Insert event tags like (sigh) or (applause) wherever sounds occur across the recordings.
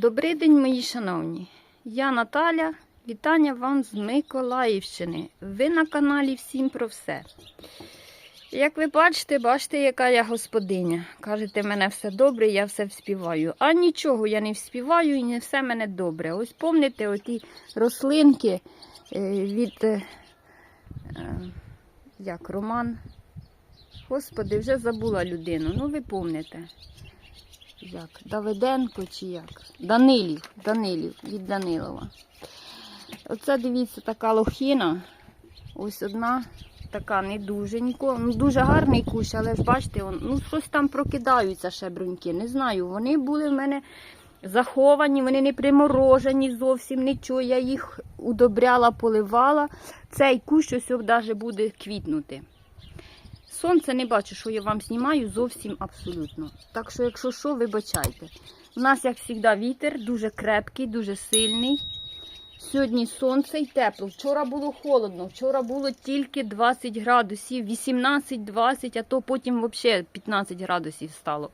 Добрий день, мої шановні. Я Наталя. Вітання вам з Миколаївщини. Ви на каналі Всім про все. Як ви бачите, бачите, яка я господиня. Кажете, мене все добре, я все вспіваю. А нічого я не вспіваю і не все мене добре. Ось помните оті рослинки е, від е, як Роман. Господи, вже забула людину. Ну, ви помните. Як? Давиденко чи як? Данилів. Данилів від Данилова. Оце дивіться така лохіна. Ось одна така не дуже ніколи. Ну, дуже гарний кущ, але ж бачите, он, ну щось там прокидаються ще бруньки. Не знаю. Вони були в мене заховані, вони не приморожені зовсім нічого. Я їх удобряла, поливала. Цей кущ ось навіть буде квітнути. Сонце не бачу, що я вам знімаю зовсім абсолютно. Так що, якщо що, вибачайте. У нас, як завжди, вітер дуже крепкий, дуже сильний. Сьогодні сонце і тепло. Вчора було холодно, вчора було тільки 20 градусів, 18-20, а то потім взагалі 15 градусів стало.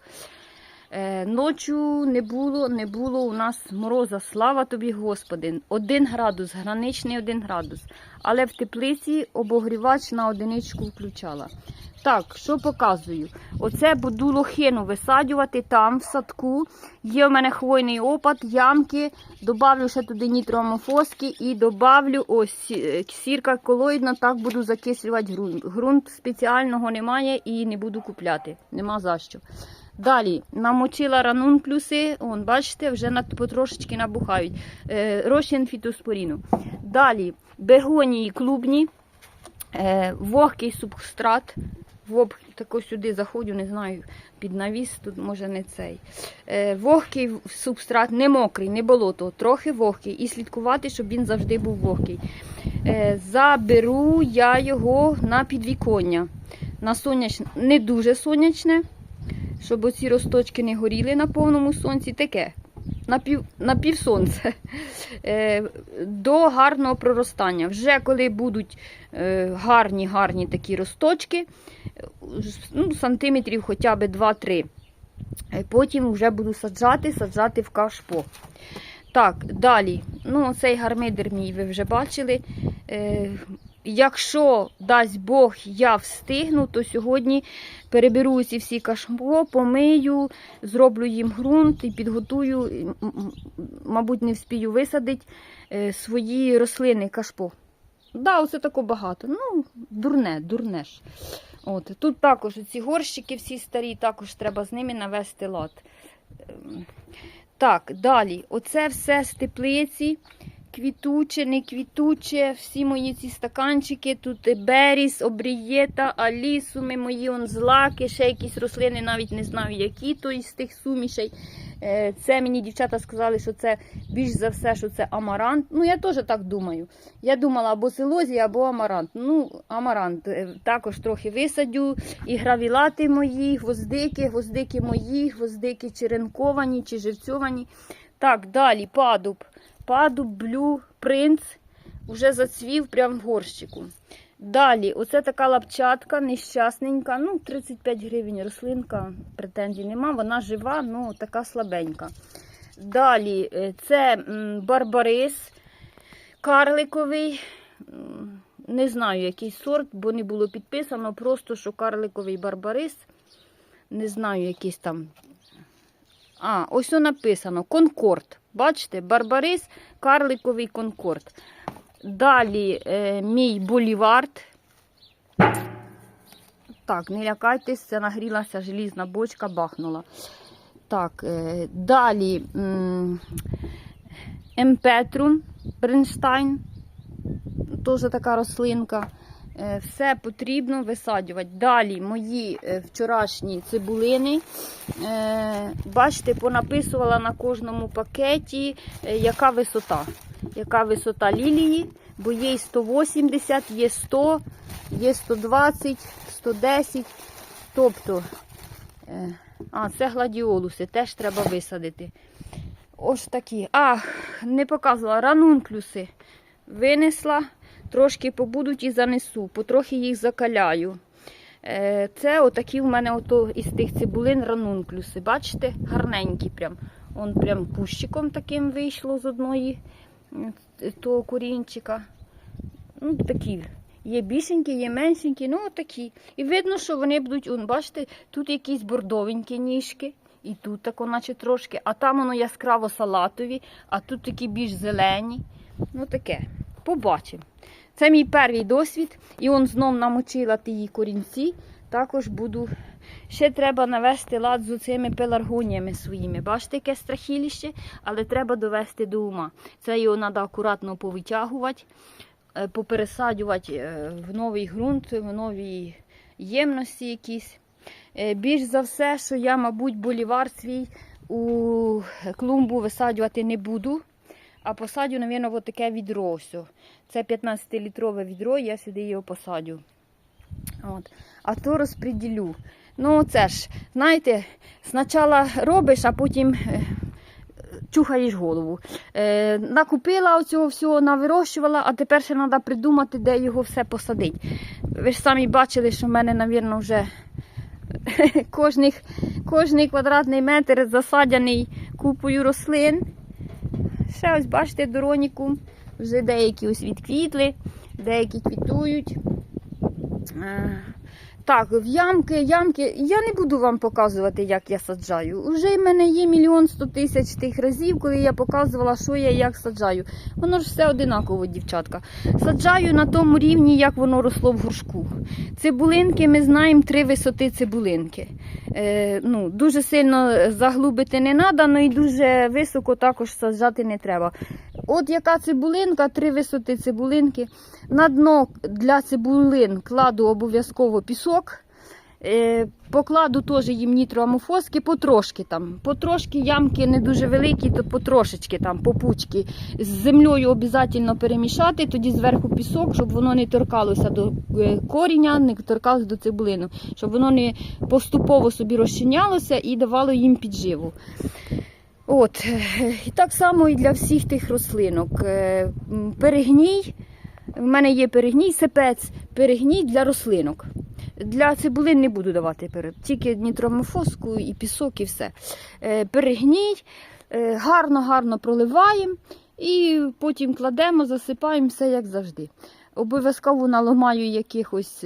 Е, ночу не було, не було у нас мороза. Слава тобі, Господи. Один градус, граничний один градус. Але в теплиці обогрівач на одиничку включала. Так, що показую? Оце буду лохину висаджувати там, в садку. Є в мене хвойний опад, ямки. Добавлю ще туди нітроамофоски і добавлю ось е, сірка колоїдна, так буду закислювати ґрунт. Ґрунт спеціального немає і не буду купляти. Нема за що. Далі намочила ранунклюси, он, бачите, вже потрошечки набухають. Е, розчин фітоспоріну. Далі бегонії клубні, е, вогкий субстрат. Воб, тако сюди заходжу, не знаю, під навіс, тут може не цей. Е, вогкий субстрат, не мокрий, не болото, трохи вогкий. І слідкувати, щоб він завжди був вогкий. Е, заберу я його на підвіконня. На сонячне, не дуже сонячне, щоб оці росточки не горіли на повному сонці. Таке. На пів, на. Е, до гарного проростання. Вже коли будуть е, гарні гарні такі росточки, ну, сантиметрів хоча б 2-3. Е, Потім вже буду саджати, саджати в кашпо. Так, далі. Ну, цей гармидер мій ви вже бачили. Якщо дасть Бог, я встигну, то сьогодні переберу ці всі кашпо, помию, зроблю їм ґрунт і підготую, мабуть, не вспію висадити е, свої рослини кашпо. Да, оце тако багато. Ну, дурне, дурне ж. От, тут також ці горщики всі старі, також треба з ними навести лад. Ем, Так, далі. Оце все з теплиці. Квітуче, не квітуче, всі мої ці стаканчики, тут беріс, обрієта, алісуми, мої он злаки, ще якісь рослини, навіть не знаю, які то із тих сумішей. Е, Це мені дівчата сказали, що це більш за все, що це амарант. Ну, я теж так думаю. Я думала або силозія, або амарант. Ну, амарант е, також трохи висадю. І гравілати мої, гвоздики, гвоздики мої, гвоздики черенковані чи живцьовані. Так, далі падуб. Падуб Блю Принц вже зацвів прямо в горщику. Далі, оце така лапчатка, нещасненька. Ну, 35 гривень рослинка, претензій нема. Вона жива, ну така слабенька. Далі, е, це барбарис карликовий. Не знаю, який сорт, бо не було підписано. Просто що карликовий барбарис. Не знаю, якийсь там. А, ось написано: Конкорд. Бачите, барбарис, карликовий конкорд. Далі е, мій болівард. Так, не лякайтесь, це нагрілася желізна бочка, бахнула. Так, е, далі емпетрум Бренштайн. Теж така рослинка. Е, Все потрібно висаджувати. Далі мої е, вчорашні цибулини. Е, Бачите, понаписувала на кожному пакеті, яка висота. Яка висота лілії, бо є і 180, є 100, є 120, 110. Тобто, а, це гладіолуси, теж треба висадити. Ось такі. А, не показувала ранунклюси. Винесла, трошки побудуть і занесу, потрохи їх закаляю. Е, Це отакі в мене ото із тих цибулин ранунклюси. Бачите? Гарненькі прям. Он прям кущиком таким вийшло з одної того корінчика. Ну, такі. Є більшенькі, є меншенькі, ну такі. І видно, що вони будуть, он, бачите, тут якісь бордовенькі ніжки, і тут тако, наче трошки, а там воно яскраво салатові, а тут такі більш зелені. Ну таке. Побачимо. Це мій перший досвід, і он знов намочила ті корінці. Також буду. Ще треба навести лад з цими пеларгоніями своїми. Бачите, яке страхіліще, але треба довести до ума. Це його треба акуратно повитягувати, е, попересаджувати е, в новий ґрунт, в нові ємності якісь. Е, Більш за все, що я, мабуть, болівар свій у клумбу висаджувати не буду, а посадю, мабуть, в таке відро. ось. Це 15-літрове відро, я сюди його посадю. От. А то розподілю. Ну, це ж, знаєте, спочатку робиш, а потім е, чухаєш голову. Е, накупила оцього всього, навирощувала, а тепер ще треба придумати, де його все посадити. Ви ж самі бачили, що в мене, мабуть, вже (laughs) кожний, кожний квадратний метр засадяний купою рослин. Ще ось, бачите, дороніку. Вже деякі ось відквітли, деякі квітують. Так, в ямки, ямки. Я не буду вам показувати, як я саджаю. Уже в мене є мільйон сто тисяч тих разів, коли я показувала, що я як саджаю. Воно ж все одинаково, дівчатка. Саджаю на тому рівні, як воно росло в горшку. Цибулинки, ми знаємо три висоти цибулинки. Е, ну, дуже сильно заглубити не треба, ну і дуже високо також саджати не треба. От яка цибулинка, три висоти цибулинки. На дно для цибулин кладу обов'язково пісок. Е, покладу теж їм нітроамофоски потрошки там. Потрошки ямки не дуже великі, то потрошечки там, попучки. З землею обов'язково перемішати, тоді зверху пісок, щоб воно не торкалося до е, коріння, не торкалося до цибулини, щоб воно не поступово собі розчинялося і давало їм підживу. От, е, і так само і для всіх тих рослинок. Е, Перегній, в мене є перегній, сепець, перегній для рослинок. Для цибулин не буду давати перед, тільки нітромофоску і пісок, і все. Е, Перегній, е, гарно-гарно проливаємо і потім кладемо, засипаємо все як завжди. Обов'язково наламаю якихось.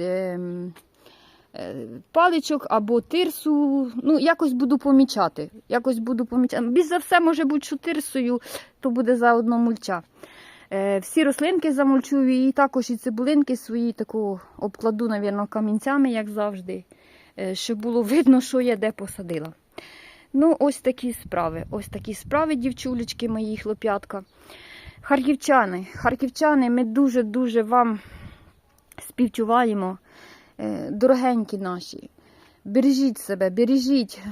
Е, паличок або тирсу. Ну, якось буду помічати. Якось буду помічати. Більш за все, може бути, тирсою, то буде заодно мульча. Е, всі рослинки замульчую і також і цибулинки свої таку обкладу, навірно, камінцями, як завжди, е, щоб було видно, що я де посадила. Ну, ось такі справи. Ось такі справи, дівчулечки, мої хлоп'ятка. Харківчани, харківчани, ми дуже-дуже вам співчуваємо. Е, дорогенькі наші, бережіть себе, бережіть.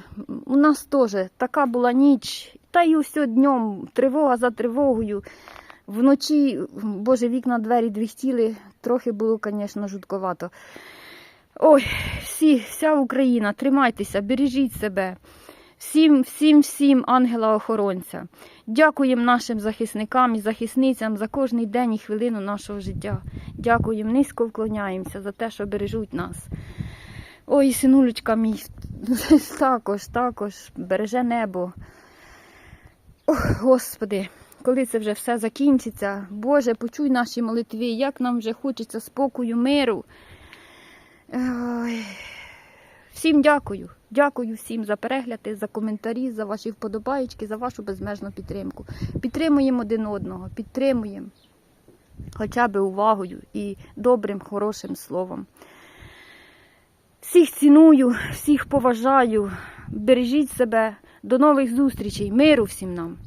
У нас теж така була ніч, та й усе днем, тривога за тривогою. Вночі, боже, вікна, двері двіхтіли, трохи було, звісно, жутковато. Ой, всі, вся Україна, тримайтеся, бережіть себе. Всім, всім, всім ангела-охоронця. Дякуємо нашим захисникам і захисницям за кожний день і хвилину нашого життя. Дякуємо, низько вклоняємося за те, що бережуть нас. Ой, синулечка мій (laughs) також, також береже небо. Ох, Господи, коли це вже все закінчиться, Боже, почуй наші молитви, як нам вже хочеться спокою, миру. Ой. Всім дякую. Дякую всім за перегляди, за коментарі, за ваші вподобаєчки, за вашу безмежну підтримку. Підтримуємо один одного, підтримуємо хоча б увагою і добрим, хорошим словом. Всіх ціную, всіх поважаю. Бережіть себе. До нових зустрічей. Миру всім нам.